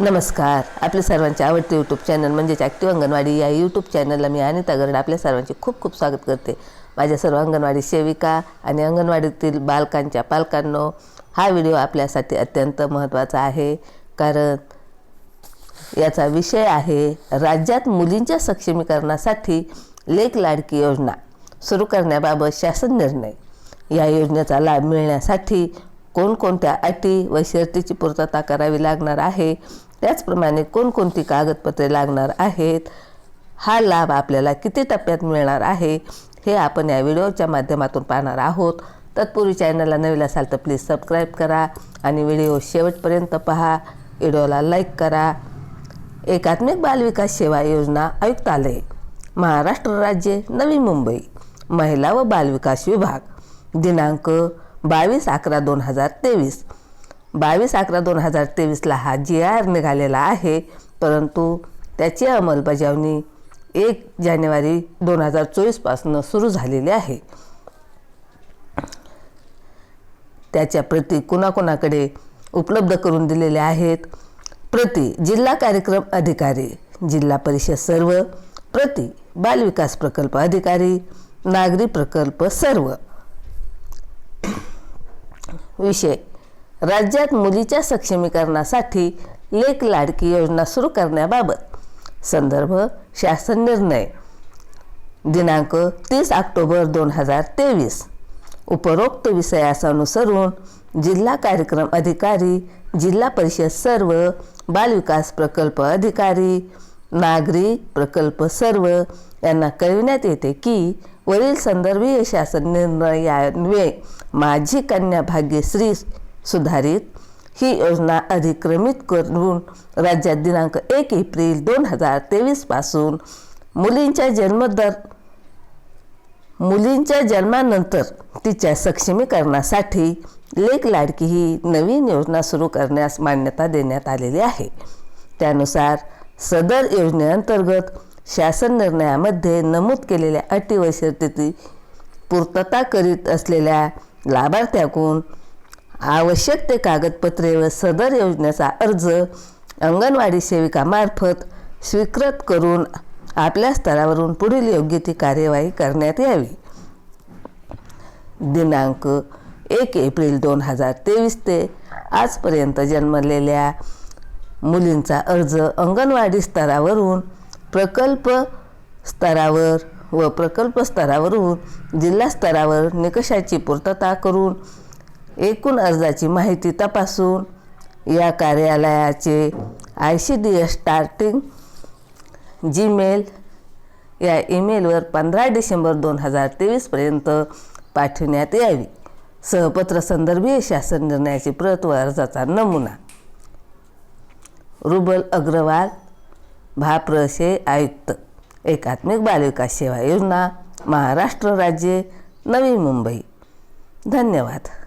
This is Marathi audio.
नमस्कार. आपल्या सर्वांचे आवडते यूट्यूब चॅनल म्हणजेच ॲक्टिव्ह अंगणवाडी या यूट्यूब चॅनलला मी अनिता गरड आपल्या सर्वांचे खूप खूप स्वागत करते. माझ्या सर्व अंगणवाडी सेविका आणि अंगणवाडीतील बालकांच्या पालकांनो हा व्हिडिओ आपल्यासाठी अत्यंत महत्त्वाचा आहे. कारण याचा विषय आहे राज्यात मुलींच्या सक्षमीकरणासाठी लेख लाडकी योजना सुरू करण्याबाबत शासन निर्णय. या योजनेचा लाभ मिळण्यासाठी कोणकोणत्या अटी व शर्तीची पूर्तता करावी लागणार आहे? त्याचप्रमाणे कोणकोणती कागदपत्रे लागणार आहेत? हा लाभ आपल्याला किती टप्प्यात मिळणार आहे? हे आपण या व्हिडिओच्या माध्यमातून पाहणार आहोत. तत्पूर्वी चॅनलला नवीन असाल तर प्लीज सबस्क्राईब करा आणि व्हिडिओ शेवटपर्यंत पहा. व्हिडिओला लाईक करा. एकात्मिक बालविकास सेवा योजना आयुक्तालय महाराष्ट्र राज्य नवी मुंबई महिला व बालविकास विभाग. दिनांक बावीस अकरा दोन हजार तेवीस. बावीस अकरा दोन हजार तेवीसला हा जी आर निघालेला आहे परंतु त्याची अंमलबजावणी एक जानेवारी दोन हजार चोवीसपासून सुरू झालेली आहे. त्याच्या प्रती कुणाकुणाकडे उपलब्ध करून दिलेल्या आहेत? प्रति जिल्हा कार्यक्रम अधिकारी जिल्हा परिषद सर्व प्रति बालविकास प्रकल्प अधिकारी नागरी प्रकल्प सर्व. विषय. राज्यात मुलीच्या सक्षमीकरणासाठी लेख लाडकी योजना सुरू करण्याबाबत संदर्भ शासन निर्णय. दिनांक तीस ऑक्टोबर दोन हजार तेवीस. उपरोक्त विषयास अनुसरून जिल्हा कार्यक्रम अधिकारी जिल्हा परिषद सर्व बालविकास प्रकल्प अधिकारी नागरी प्रकल्प सर्व यांना कळविण्यात येते की वरील संदर्भीय शासन निर्णयान्वये माझी कन्या भाग्यश्री सुधारित ही योजना अधिक्रमित करून राज्यात दिनांक एक एप्रिल दोन हजार तेवीसपासून मुलींच्या जन्मदर मुलींच्या जन्मानंतर तिच्या सक्षमीकरणासाठी लेख लाडकी ही नवीन योजना सुरू करण्यास मान्यता देण्यात आलेली आहे. त्यानुसार सदर योजनेअंतर्गत शासन निर्णयामध्ये नमूद केलेल्या अटी व शर्तीची पूर्तता करीत असलेल्या लाभार्थ्याकडून आवश्यक ते कागदपत्रे व सदर योजनेचा अर्ज अंगणवाडी सेविकामार्फत स्वीकृत करून आपल्या स्तरावरून पुढील योग्य ती कार्यवाही करण्यात यावी. दिनांक एक एप्रिल दोन हजार तेवीस ते आजपर्यंत जन्मलेल्या मुलींचा अर्ज अंगणवाडी स्तरावरून प्रकल्प स्तरावर व प्रकल्प स्तरावरून जिल्हा स्तरावर निकषाची पूर्तता करून एकूण अर्जाची माहिती तपासून या कार्यालयाचे I C D S starting Gmail या ईमेलवर पंधरा डिसेंबर दोन हजार तेवीसपर्यंत पाठविण्यात यावी. सहपत्र संदर्भीय शासन निर्णयाची प्रत व अर्जाचा नमुना. रुबल अग्रवाल भाप्रशे आयुक्त. एकात्मिक बालविकास सेवा योजना महाराष्ट्र राज्य नवी मुंबई. धन्यवाद.